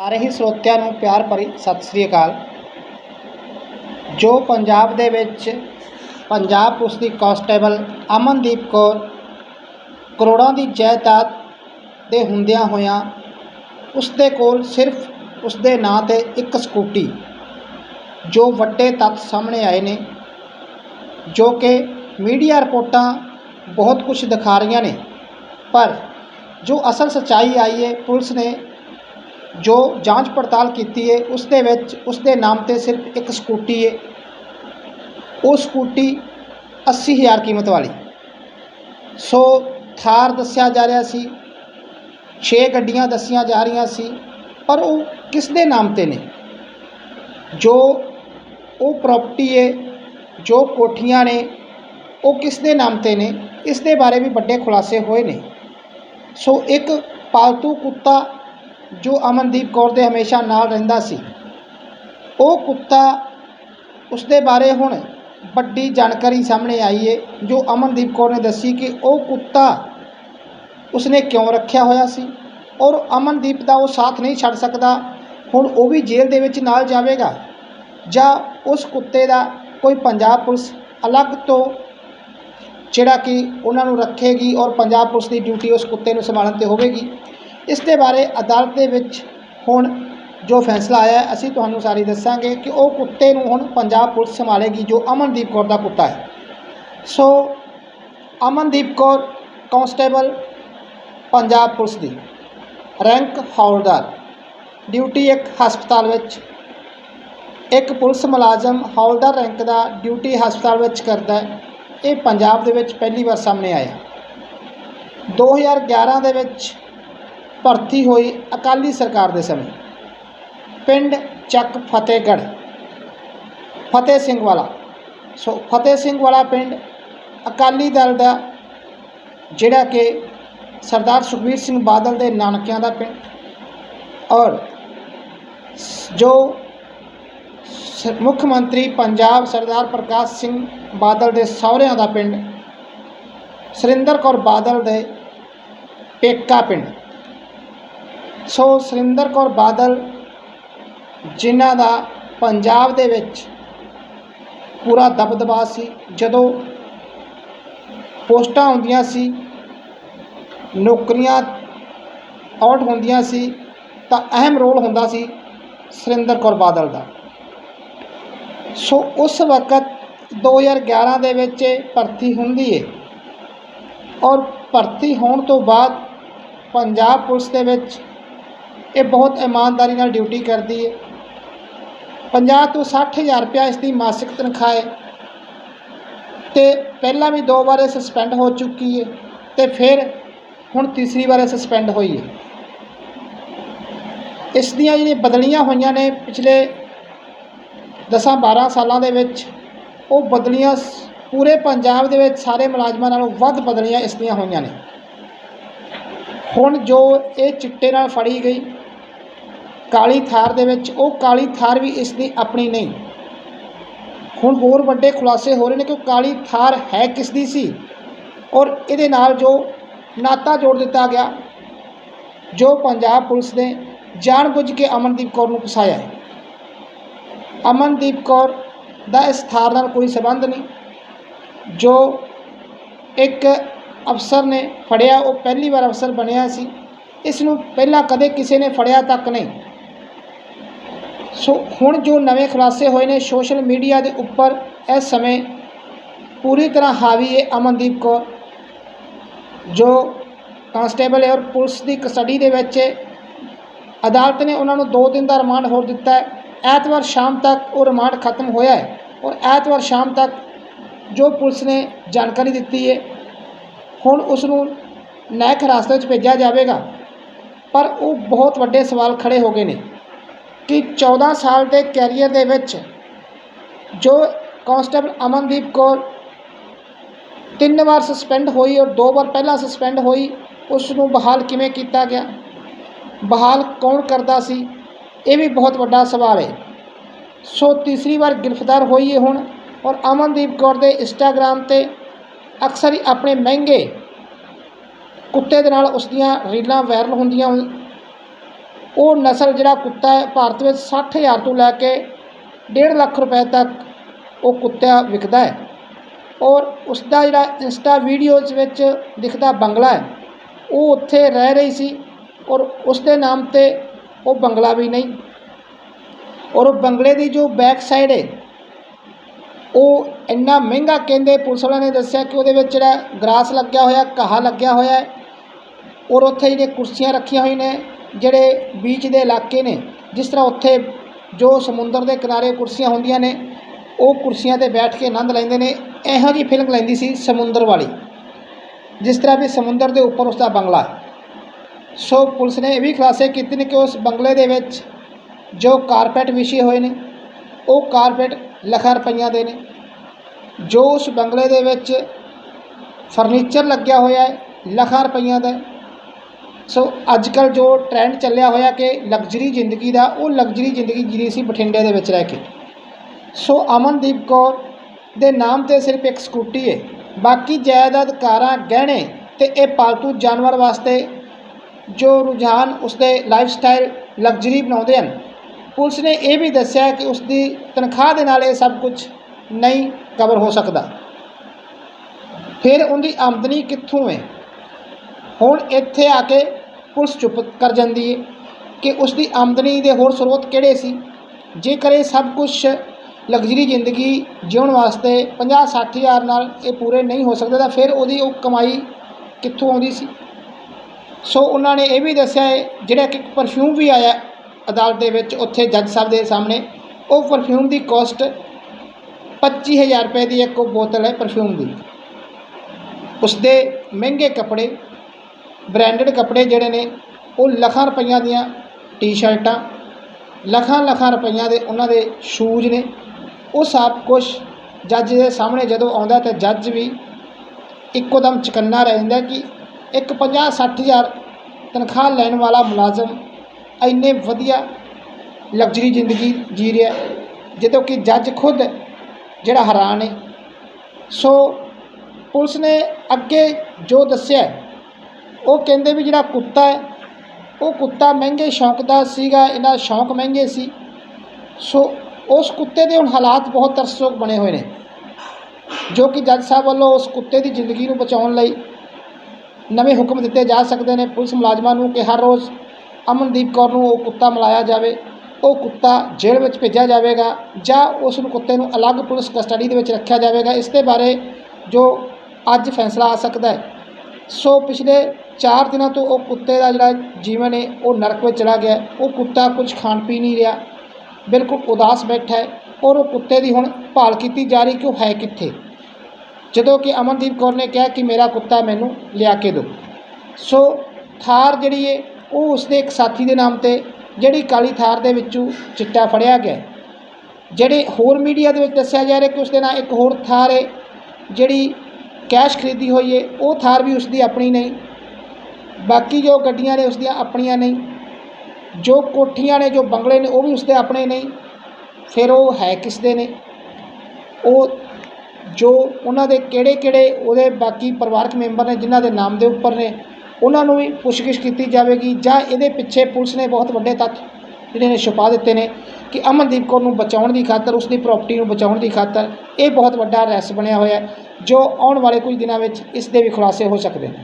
ਸਾਰੇ ਹੀ ਸਰੋਤਿਆਂ ਨੂੰ ਪਿਆਰ ਭਰੀ ਸਤਿ ਸ੍ਰੀ ਅਕਾਲ। ਜੋ ਪੰਜਾਬ ਦੇ ਵਿੱਚ ਪੰਜਾਬ ਪੁਲਿਸ ਦੀ ਕਾਂਸਟੇਬਲ ਅਮਨਦੀਪ ਕੌਰ ਕਰੋੜਾਂ ਦੀ ਜਾਇਦਾਦ ਦੇ ਹੁੰਦਿਆਂ ਹੋਇਆਂ ਉਸ ਦੇ ਕੋਲ ਸਿਰਫ ਉਸ ਦੇ ਨਾਂ 'ਤੇ ਇੱਕ ਸਕੂਟੀ ਜੋ ਵੱਡੇ ਤੱਥ ਸਾਹਮਣੇ ਆਏ ਨੇ, ਜੋ ਕਿ ਮੀਡੀਆ ਰਿਪੋਰਟਾਂ ਬਹੁਤ ਕੁਝ ਦਿਖਾ ਰਹੀਆਂ ਨੇ। ਪਰ ਜੋ ਅਸਲ ਸੱਚਾਈ ਆਈ ਹੈ ਪੁਲਿਸ ਨੇ ਜੋ ਜਾਂਚ ਪੜਤਾਲ ਕੀਤੀ ਹੈ ਉਸ ਦੇ ਵਿੱਚ, ਉਸ ਦੇ ਨਾਮ 'ਤੇ ਸਿਰਫ ਇੱਕ ਸਕੂਟੀ ਹੈ ਉਹ ਸਕੂਟੀ 80000 ਕੀਮਤ ਵਾਲੀ। ਸੋ ਥਾਰ ਦੱਸਿਆ ਜਾ ਰਿਹਾ ਸੀ 6 ਗੱਡੀਆਂ ਦੱਸੀਆਂ ਜਾ ਰਹੀਆਂ ਸੀ, ਪਰ ਉਹ ਕਿਸ ਦੇ ਨਾਮ 'ਤੇ ਨੇ? ਜੋ ਉਹ ਪ੍ਰਾਪਰਟੀ ਹੈ ਜੋ ਕੋਠੀਆਂ ਨੇ, ਉਹ ਕਿਸ ਦੇ ਨਾਮ 'ਤੇ ਨੇ? ਇਸ ਦੇ ਬਾਰੇ ਵੀ ਵੱਡੇ ਖੁਲਾਸੇ ਹੋਏ ਨੇ। ਸੋ ਇੱਕ ਪਾਲਤੂ ਕੁੱਤਾ ਜੋ ਅਮਨਦੀਪ ਕੌਰ ਦੇ ਹਮੇਸ਼ਾ ਨਾਲ ਰਹਿੰਦਾ ਸੀ। ਉਹ ਕੁੱਤਾ ਉਸ ਦੇ ਬਾਰੇ ਹੁਣ ਵੱਡੀ ਜਾਣਕਾਰੀ ਸਾਹਮਣੇ ਆਈ ਹੈ ਜੋ ਅਮਨਦੀਪ ਕੌਰ ਨੇ ਦੱਸੀ ਕਿ ਉਹ ਕੁੱਤਾ ਉਸਨੇ ਕਿਉਂ ਰੱਖਿਆ ਹੋਇਆ ਸੀ ਔਰ ਅਮਨਦੀਪ ਦਾ ਉਹ ਸਾਥ ਨਹੀਂ ਛੱਡ ਸਕਦਾ, ਹੁਣ ਉਹ ਵੀ ਜੇਲ੍ਹ ਦੇ ਵਿੱਚ ਨਾਲ ਜਾਵੇਗਾ ਜਾਂ ਉਸ ਕੁੱਤੇ ਦਾ ਕੋਈ ਪੰਜਾਬ ਪੁਲਿਸ ਅਲੱਗ ਤੋਂ ਜਿਹੜਾ ਕਿ ਉਹਨਾਂ ਨੂੰ ਰੱਖੇਗੀ ਔਰ ਪੰਜਾਬ ਪੁਲਿਸ ਦੀ ਡਿਊਟੀ ਉਸ ਕੁੱਤੇ ਨੂੰ ਸੰਭਾਲਣ 'ਤੇ ਹੋਵੇਗੀ। ਇਸ ਦੇ ਬਾਰੇ ਅਦਾਲਤ ਦੇ ਵਿੱਚ ਹੁਣ ਜੋ ਫੈਸਲਾ ਆਇਆ ਅਸੀਂ ਤੁਹਾਨੂੰ ਸਾਰੀ ਦੱਸਾਂਗੇ ਕਿ ਉਹ ਕੁੱਤੇ ਨੂੰ ਹੁਣ ਪੰਜਾਬ ਪੁਲਿਸ ਸੰਭਾਲੇਗੀ, ਜੋ ਅਮਨਦੀਪ ਕੌਰ ਦਾ ਕੁੱਤਾ ਹੈ। So Amandeep Kaur constable, Punjab police ਦੀ ਰੈਂਕ ਹੌਲਦਾਰ, ਡਿਊਟੀ ਇੱਕ ਹਸਪਤਾਲ ਵਿੱਚ, ਇੱਕ ਪੁਲਿਸ ਮੁਲਾਜ਼ਮ ਹੌਲਦਾਰ ਰੈਂਕ ਦਾ ਡਿਊਟੀ ਹਸਪਤਾਲ ਵਿੱਚ ਕਰਦਾ ਹੈ। ਇਹ ਪੰਜਾਬ ਦੇ ਵਿੱਚ ਪਹਿਲੀ ਵਾਰ ਸਾਹਮਣੇ ਆਇਆ। 2011 ਦੇ ਵਿੱਚ ਭਰਤੀ ਹੋਈ ਅਕਾਲੀ ਸਰਕਾਰ ਦੇ ਸਮੇਂ। ਪਿੰਡ ਚੱਕ ਫਤਿਹਗੜ੍ਹ, ਫਤਿਹ ਸਿੰਘ ਵਾਲਾ। ਸੋ ਫਤਿਹ ਸਿੰਘ ਵਾਲਾ ਪਿੰਡ ਅਕਾਲੀ ਦਲ ਦਾ ਜਿਹੜਾ ਕਿ ਸਰਦਾਰ ਸੁਖਬੀਰ ਸਿੰਘ ਬਾਦਲ ਦੇ ਨਾਨਕਿਆਂ ਦਾ ਪਿੰਡ ਔਰ ਜੋ ਮੁੱਖ ਮੰਤਰੀ ਪੰਜਾਬ ਸਰਦਾਰ ਪ੍ਰਕਾਸ਼ ਸਿੰਘ ਬਾਦਲ ਦੇ ਸਹੁਰਿਆਂ ਦਾ ਪਿੰਡ ਸੁਰਿੰਦਰ ਕੌਰ ਬਾਦਲ ਦੇ ਪੇਕਾ ਪਿੰਡ। ਸੋ ਸੁਰਿੰਦਰ ਕੌਰ ਬਾਦਲ, ਜਿਨ੍ਹਾਂ ਦਾ ਪੰਜਾਬ ਦੇ ਵਿੱਚ ਪੂਰਾ ਦਬਦਬਾ ਸੀ, ਜਦੋਂ ਪੋਸਟਾਂ ਹੁੰਦੀਆਂ ਸੀ, ਨੌਕਰੀਆਂ ਆਊਟ ਹੁੰਦੀਆਂ ਸੀ, ਤਾਂ ਅਹਿਮ ਰੋਲ ਹੁੰਦਾ ਸੀ ਸੁਰਿੰਦਰ ਕੌਰ ਬਾਦਲ ਦਾ। ਸੋ ਉਸ ਵਕਤ 2011 ਦੇ ਵਿੱਚ ਇਹ ਭਰਤੀ ਹੁੰਦੀ ਹੈ ਔਰ ਭਰਤੀ ਹੋਣ ਤੋਂ ਬਾਅਦ ਪੰਜਾਬ ਪੁਲਿਸ ਦੇ ਵਿੱਚ ਇਹ ਬਹੁਤ ਇਮਾਨਦਾਰੀ ਨਾਲ ਡਿਊਟੀ ਕਰਦੀ ਹੈ। 50 ਤੋਂ 60000 ਰੁਪਇਆ ਇਸ ਦੀ ਮਾਸਿਕ ਤਨਖਾਹ ਹੈ। ਤੇ ਪਹਿਲਾਂ ਵੀ ਦੋ ਵਾਰ ਇਹ ਸਸਪੈਂਡ ਹੋ ਚੁੱਕੀ ਹੈ ਤੇ ਫਿਰ ਹੁਣ ਤੀਸਰੀ ਵਾਰ ਇਹ ਸਸਪੈਂਡ ਹੋਈ ਹੈ। ਇਸ ਦੀਆਂ ਜਿਹੜੀਆਂ ਬਦਲੀਆਂ ਹੋਈਆਂ ਨੇ ਪਿਛਲੇ 10 12 ਸਾਲਾਂ ਦੇ ਵਿੱਚ, ਉਹ ਬਦਲੀਆਂ ਪੂਰੇ ਪੰਜਾਬ ਦੇ ਵਿੱਚ ਸਾਰੇ ਮੁਲਾਜ਼ਮਾਂ ਨਾਲੋਂ ਵੱਧ ਬਦਲੀਆਂ ਇਸ ਦੀਆਂ ਹੋਈਆਂ ਨੇ। ਹੁਣ ਜੋ ਇਹ ਚਿੱਟੇ ਨਾਲ ਫੜੀ ਗਈ ਕਾਲੀ ਥਾਰ ਦੇ ਵਿੱਚ, ਉਹ ਕਾਲੀ ਥਾਰ ਵੀ ਇਸ ਦੀ ਆਪਣੀ ਨਹੀਂ। ਹੁਣ ਹੋਰ ਵੱਡੇ ਖੁਲਾਸੇ ਹੋ ਰਹੇ ਨੇ ਕਿ ਉਹ ਕਾਲੀ ਥਾਰ ਹੈ ਕਿਸ ਦੀ ਸੀ? ਔਰ ਇਹਦੇ ਨਾਲ ਜੋ ਨਾਤਾ ਜੋੜ ਦਿੱਤਾ ਗਿਆ, ਜੋ ਪੰਜਾਬ ਪੁਲਿਸ ਨੇ ਜਾਣਬੁੱਝ ਕੇ ਅਮਨਦੀਪ ਕੌਰ ਨੂੰ ਫਸਾਇਆ ਹੈ। ਅਮਨਦੀਪ ਕੌਰ ਦਾ ਇਸ ਥਾਰ ਨਾਲ ਕੋਈ ਸਬੰਧ ਨਹੀਂ। ਜੋ ਇੱਕ ਅਫਸਰ ਨੇ ਫੜਿਆ, ਉਹ ਪਹਿਲੀ ਵਾਰ ਅਫਸਰ ਬਣਿਆ ਸੀ। ਇਸ ਨੂੰ ਪਹਿਲਾਂ ਕਦੇ ਕਿਸੇ ਨੇ ਫੜਿਆ ਤੱਕ ਨਹੀਂ। ਸੋ ਹੁਣ ਜੋ ਨਵੇਂ ਖੁਲਾਸੇ ਹੋਏ ਨੇ ਸੋਸ਼ਲ ਮੀਡੀਆ ਦੇ ਉੱਪਰ, ਇਸ ਸਮੇਂ ਪੂਰੀ ਤਰ੍ਹਾਂ ਹਾਵੀ ਹੈ ਅਮਨਦੀਪ ਕੌਰ, ਜੋ ਕਾਂਸਟੇਬਲ ਹੈ ਔਰ ਪੁਲਿਸ ਦੀ ਕਸਟਡੀ ਦੇ ਵਿੱਚ ਹੈ ਅਦਾਲਤ ਨੇ ਉਹਨਾਂ ਨੂੰ 2 ਦਿਨ ਦਾ ਰਿਮਾਂਡ ਹੋਰ ਦਿੱਤਾ ਹੈ। ਐਤਵਾਰ ਸ਼ਾਮ ਤੱਕ ਉਹ ਰਿਮਾਂਡ ਖਤਮ ਹੋਇਆ ਹੈ ਔਰ ਐਤਵਾਰ ਸ਼ਾਮ ਤੱਕ ਜੋ ਪੁਲਿਸ ਨੇ ਜਾਣਕਾਰੀ ਦਿੱਤੀ ਹੈ ਹੁਣ ਉਸ ਨੂੰ ਨਿਆਇਕ ਹਿਰਾਸਤ ਵਿੱਚ ਭੇਜਿਆ ਜਾਵੇਗਾ। ਪਰ ਉਹ ਬਹੁਤ ਵੱਡੇ ਸਵਾਲ ਖੜੇ ਹੋ ਗਏ ਨੇ। ਕਿ 14 ਸਾਲ ਦੇ ਕੈਰੀਅਰ ਦੇ ਵਿੱਚ ਜੋ ਕਾਂਸਟੇਬਲ ਅਮਨਦੀਪ ਕੌਰ ਤਿੰਨ ਵਾਰ ਸਸਪੈਂਡ ਹੋਈ ਔਰ ਦੋ ਵਾਰ ਪਹਿਲਾਂ ਸਸਪੈਂਡ ਹੋਈ ਉਸ ਨੂੰ ਬਹਾਲ ਕਿਵੇਂ ਕੀਤਾ ਗਿਆ? ਬਹਾਲ ਕੌਣ ਕਰਦਾ ਸੀ? ਇਹ ਵੀ ਬਹੁਤ ਵੱਡਾ ਸਵਾਲ ਹੈ। ਸੋ ਤੀਸਰੀ ਵਾਰ ਗ੍ਰਿਫਤਾਰ ਹੋਈ ਹੈ ਹੁਣ ਔਰ ਅਮਨਦੀਪ ਕੌਰ ਦੇ ਇੰਸਟਾਗ੍ਰਾਮ ਤੇ ਅਕਸਰ ਹੀ ਆਪਣੇ ਮਹਿੰਗੇ ਕੁੱਤੇ ਦੇ ਨਾਲ ਉਸ ਦੀਆਂ ਰੀਲਾਂ ਵਾਇਰਲ ਹੁੰਦੀਆਂ ਉਹ ਨਸਲ ਜਿਹੜਾ ਕੁੱਤਾ ਹੈ, ਭਾਰਤ ਵਿੱਚ ਸੱਠ ਹਜ਼ਾਰ ਤੋਂ ਲੈ ਕੇ ਡੇਢ ਲੱਖ ਰੁਪਏ ਤੱਕ ਉਹ ਕੁੱਤਾ ਵਿਕਦਾ ਹੈ। ਔਰ ਉਸ ਦਾ ਜਿਹੜਾ ਇੰਸਟਾ ਵੀਡੀਓਜ਼ ਵਿੱਚ ਦਿਖਦਾ ਬੰਗਲਾ ਹੈ, ਉਹ ਉੱਥੇ ਰਹਿ ਰਹੀ ਸੀ ਔਰ ਉਸ ਦੇ ਨਾਮ ਤੇ ਉਹ ਬੰਗਲਾ ਵੀ ਨਹੀਂ। ਔਰ ਉਹ ਬੰਗਲੇ ਦੀ ਜੋ ਬੈਕ ਸਾਈਡ ਹੈ, ਉਹ ਇੰਨਾ ਮਹਿੰਗਾ ਕਹਿੰਦੇ ਪੁਲਿਸ ਵਾਲਿਆਂ ਨੇ ਦੱਸਿਆ ਕਿ ਉਹਦੇ ਵਿੱਚ ਜਿਹੜਾ ਗਰਾਸ ਲੱਗਿਆ ਹੋਇਆ, ਘਾਹ ਲੱਗਿਆ ਹੋਇਆ ਔਰ ਉੱਥੇ ਜਿਹੜੀਆਂ ਕੁਰਸੀਆਂ ਰੱਖੀਆਂ ਹੋਈਆਂ ਨੇ ਜਿਹੜੇ ਬੀਚ ਦੇ ਇਲਾਕੇ ਨੇ, ਜਿਸ ਤਰ੍ਹਾਂ ਉੱਥੇ ਜੋ ਸਮੁੰਦਰ ਦੇ ਕਿਨਾਰੇ ਕੁਰਸੀਆਂ ਹੁੰਦੀਆਂ ਨੇ, ਉਹ ਕੁਰਸੀਆਂ ਤੇ ਬੈਠ ਕੇ ਆਨੰਦ ਲੈਂਦੇ ਨੇ। ਇਹੋ ਜਿਹੀ ਫਿਲਮ ਲੈਂਦੀ ਸੀ ਸਮੁੰਦਰ ਵਾਲੀ, ਜਿਸ ਤਰ੍ਹਾਂ ਵੀ ਸਮੁੰਦਰ ਦੇ ਉੱਪਰ ਉਸ ਦਾ ਬੰਗਲਾ ਸੋ ਪੁਲਿਸ ਨੇ ਇਹ ਵੀ ਖੁਲਾਸੇ ਕੀਤੇ ਨੇ ਕਿ ਉਸ ਬੰਗਲੇ ਦੇ ਵਿੱਚ ਜੋ ਕਾਰਪੈਟ ਵਿਛੇ ਹੋਏ ਨੇ, ਉਹ ਕਾਰਪੈਟ ਲੱਖਾਂ ਰੁਪਈਆਂ ਦੇ ਨੇ। ਜੋ ਉਸ ਬੰਗਲੇ ਦੇ ਵਿੱਚ ਫਰਨੀਚਰ ਲੱਗਿਆ ਹੋਇਆ ਹੈ, ਲੱਖਾਂ ਰੁਪਈਆਂ ਦਾ ਸੋ ਅੱਜ ਕੱਲ੍ਹ ਜੋ ਟ੍ਰੈਂਡ ਚੱਲਿਆ ਹੋਇਆ ਕਿ ਲਗਜ਼ਰੀ ਜ਼ਿੰਦਗੀ ਦਾ, ਉਹ ਲਗਜ਼ਰੀ ਜ਼ਿੰਦਗੀ ਜੀ ਸੀ ਬਠਿੰਡੇ ਦੇ ਵਿੱਚ ਰਹਿ ਕੇ। ਸੋ ਅਮਨਦੀਪ ਕੌਰ ਦੇ ਨਾਮ ਤੇ ਸਿਰਫ ਇੱਕ ਸਕੂਟੀ ਹੈ ਬਾਕੀ ਜਾਇਦਾਦ ਕਾਰਾਂ ਗਹਿਣੇ ਤੇ ਇਹ ਪਾਲਤੂ ਜਾਨਵਰ ਵਾਸਤੇ ਜੋ ਰੁਝਾਨ ਉਸਦੇ ਲਾਈਫ ਸਟਾਈਲ ਲਗਜ਼ਰੀ ਬਣਾਉਂਦੇ ਹਨ। ਪੁਲਿਸ ਨੇ ਇਹ ਵੀ ਦੱਸਿਆ ਕਿ ਉਸ ਦੀ ਤਨਖਾਹ ਦੇ ਨਾਲ ਇਹ ਸਭ ਕੁਝ ਨਹੀਂ ਕਵਰ ਹੋ ਸਕਦਾ। ਫਿਰ ਉਹਦੀ ਆਮਦਨੀ ਕਿੱਥੋਂ ਹੈ ਹੁਣ ਇੱਥੇ ਆ ਕੇ ਪੁਲਿਸ ਚੁੱਪ ਕਰ ਜਾਂਦੀ ਹੈ ਕਿ ਉਸ ਦੀ ਆਮਦਨੀ ਦੇ ਹੋਰ ਸਰੋਤ ਕਿਹੜੇ ਸੀ? ਜੇਕਰ ਇਹ ਸਭ ਕੁਝ ਲਗਜ਼ਰੀ ਜ਼ਿੰਦਗੀ ਜਿਉਣ ਵਾਸਤੇ 50 60 ਹਜ਼ਾਰ ਨਾਲ ਇਹ ਪੂਰੇ ਨਹੀਂ ਹੋ ਸਕਦੇ ਤਾਂ ਫਿਰ ਉਹਦੀ ਉਹ ਕਮਾਈ ਕਿੱਥੋਂ ਆਉਂਦੀ ਸੀ? ਸੋ ਉਹਨਾਂ ਨੇ ਇਹ ਵੀ ਦੱਸਿਆ ਹੈ ਜਿਹੜਾ ਇੱਕ ਪਰਫਿਊਮ ਵੀ ਆਇਆ ਅਦਾਲਤ ਦੇ ਵਿੱਚ, ਉੱਥੇ ਜੱਜ ਸਾਹਿਬ ਦੇ ਸਾਹਮਣੇ, ਉਹ ਪਰਫਿਊਮ ਦੀ ਕੋਸਟ 25000 ਰੁਪਏ ਦੀ ਇੱਕ ਉਹ ਬੋਤਲ ਹੈ ਪਰਫਿਊਮ ਦੀ। ਉਸਦੇ ਮਹਿੰਗੇ ਕੱਪੜੇ ਬ੍ਰਾਂਡਡ ਕੱਪੜੇ ਜਿਹੜੇ ਨੇ, ਉਹ ਲੱਖਾਂ ਰੁਪਈਆਂ ਦੀਆਂ ਟੀ-ਸ਼ਰਟਾਂ ਲੱਖਾਂ ਲੱਖਾਂ ਰੁਪਈਆਂ ਦੇ ਉਹਨਾਂ ਦੇ ਸ਼ੂਜ਼ ਨੇ। ਉਹ ਸਭ ਕੁਝ ਜੱਜ ਦੇ ਸਾਹਮਣੇ ਜਦੋਂ ਆਉਂਦਾ ਤਾਂ ਜੱਜ ਵੀ ਇੱਕੋ ਦਮ ਚਕੰਨਾ ਰਹਿ ਜਾਂਦਾ ਕਿ ਇੱਕ 50 60 ਹਜ਼ਾਰ ਤਨਖਾਹ ਲੈਣ ਵਾਲਾ ਮੁਲਾਜ਼ਮ ਇੰਨੇ ਵਧੀਆ ਲਗਜ਼ਰੀ ਜ਼ਿੰਦਗੀ ਜੀ ਰਿਹਾ ਜਦੋਂ ਕਿ ਜੱਜ ਖੁਦ ਜਿਹੜਾ ਹੈਰਾਨ ਹੈ। ਸੋ ਪੁਲਿਸ ਨੇ ਅੱਗੇ ਜੋ ਦੱਸਿਆ ਉਹ ਕਹਿੰਦੇ ਵੀ ਜਿਹੜਾ ਕੁੱਤਾ ਹੈ, ਉਹ ਕੁੱਤਾ ਮਹਿੰਗੇ ਸ਼ੌਂਕ ਦਾ ਸੀਗਾ ਇਹਦਾ ਸ਼ੌਂਕ ਮਹਿੰਗੇ ਸੀ। ਸੋ ਉਸ ਕੁੱਤੇ ਦੇ ਹੁਣ ਹਾਲਾਤ ਬਹੁਤ ਤਰਸਯੋਗ ਬਣੇ ਹੋਏ ਨੇ, ਜੋ ਕਿ ਜੱਜ ਸਾਹਿਬ ਵੱਲੋਂ ਉਸ ਕੁੱਤੇ ਦੀ ਜ਼ਿੰਦਗੀ ਨੂੰ ਬਚਾਉਣ ਲਈ ਨਵੇਂ ਹੁਕਮ ਦਿੱਤੇ ਜਾ ਸਕਦੇ ਨੇ। ਪੁਲਿਸ ਮੁਲਾਜ਼ਮਾਂ ਨੂੰ ਕਿ ਹਰ ਰੋਜ਼ ਅਮਨਦੀਪ ਕੌਰ ਨੂੰ ਉਹ ਕੁੱਤਾ ਮਿਲਾਇਆ ਜਾਵੇ, ਉਹ ਕੁੱਤਾ ਜੇਲ੍ਹ ਵਿੱਚ ਭੇਜਿਆ ਜਾਵੇਗਾ ਜਾਂ ਉਸ ਨੂੰ ਕੁੱਤੇ ਨੂੰ ਅਲੱਗ ਪੁਲਿਸ ਕਸਟਡੀ ਦੇ ਵਿੱਚ ਰੱਖਿਆ ਜਾਵੇਗਾ। ਇਸ ਦੇ ਬਾਰੇ ਜੋ ਅੱਜ ਫੈਸਲਾ ਆ ਸਕਦਾ ਹੈ। ਸੋ ਪਿਛਲੇ ਚਾਰ ਦਿਨਾਂ ਤੋਂ ਉਹ ਕੁੱਤੇ ਦਾ ਜਿਹੜਾ ਜੀਵਨ ਹੈ, ਉਹ ਨਰਕ ਵਿੱਚ ਚਲਾ ਗਿਆ। ਉਹ ਕੁੱਤਾ ਕੁਝ ਖਾਣ ਪੀ ਨਹੀਂ ਰਿਹਾ। ਬਿਲਕੁਲ ਉਦਾਸ ਬੈਠਾ ਹੈ ਔਰ ਉਹ ਕੁੱਤੇ ਦੀ ਹੁਣ ਭਾਲ ਕੀਤੀ ਜਾ ਰਹੀ ਕਿ ਉਹ ਹੈ ਕਿੱਥੇ। ਜਦੋਂ ਕਿ ਅਮਨਦੀਪ ਕੌਰ ਨੇ ਕਿਹਾ ਕਿ ਮੇਰਾ ਕੁੱਤਾ ਮੈਨੂੰ ਲਿਆ ਕੇ ਦਿਓ। ਸੋ ਥਾਰ ਜਿਹੜੀ ਹੈ, ਉਹ ਉਸਦੇ ਇੱਕ ਸਾਥੀ ਦੇ ਨਾਮ ਤੇ, ਜਿਹੜੀ ਕਾਲੀ ਥਾਰ ਦੇ ਵਿੱਚੋਂ ਚਿੱਟਾ ਫੜਿਆ ਗਿਆ ਜਿਹੜੇ ਹੋਰ ਮੀਡੀਆ ਦੇ ਵਿੱਚ ਦੱਸਿਆ ਜਾ ਰਿਹਾ ਕਿ ਉਸਦੇ ਨਾਲ ਇੱਕ ਹੋਰ ਥਾਰ ਹੈ, ਜਿਹੜੀ ਕੈਸ਼ ਖਰੀਦੀ ਹੋਈ ਹੈ, ਉਹ ਥਾਰ ਵੀ ਉਸਦੀ ਆਪਣੀ ਨਹੀਂ। ਬਾਕੀ ਜੋ ਗੱਡੀਆਂ ਨੇ ਉਸ ਦੀਆਂ ਆਪਣੀਆਂ ਨਹੀਂ, ਜੋ ਕੋਠੀਆਂ ਨੇ, ਜੋ ਬੰਗਲੇ ਨੇ, ਉਹ ਵੀ ਉਸਦੇ ਆਪਣੇ ਨਹੀਂ, ਫਿਰ ਉਹ ਹੈ ਕਿਸ ਦੇ ਨੇ? ਉਹ ਜੋ ਉਹਨਾਂ ਦੇ ਕਿਹੜੇ ਕਿਹੜੇ ਉਹਦੇ ਬਾਕੀ ਪਰਿਵਾਰਕ ਮੈਂਬਰ ਨੇ, ਜਿਨ੍ਹਾਂ ਦੇ ਨਾਮ ਦੇ ਉੱਪਰ ਨੇ, ਉਹਨਾਂ ਨੂੰ ਵੀ ਪੁੱਛਗਿੱਛ ਕੀਤੀ ਜਾਵੇਗੀ, ਜਾਂ ਇਹਦੇ ਪਿੱਛੇ ਪੁਲਿਸ ਨੇ ਬਹੁਤ ਵੱਡੇ ਤੱਥ ਜਿਹੜੇ ਨੇ ਛੁਪਾ ਦਿੱਤੇ ਨੇ ਕਿ ਅਮਨਦੀਪ ਕੌਰ ਨੂੰ ਬਚਾਉਣ ਦੀ ਖਾਤਰ ਉਸ ਦੀ ਪ੍ਰਾਪਰਟੀ ਨੂੰ ਬਚਾਉਣ ਦੀ ਖਾਤਰ ਇਹ ਬਹੁਤ ਵੱਡਾ ਰਹੱਸ ਬਣਿਆ ਹੋਇਆ ਜੋ ਆਉਣ ਵਾਲੇ ਕੁਝ ਦਿਨਾਂ ਵਿੱਚ ਇਸ ਦੇ ਵੀ ਖੁਲਾਸੇ ਹੋ ਸਕਦੇ ਨੇ।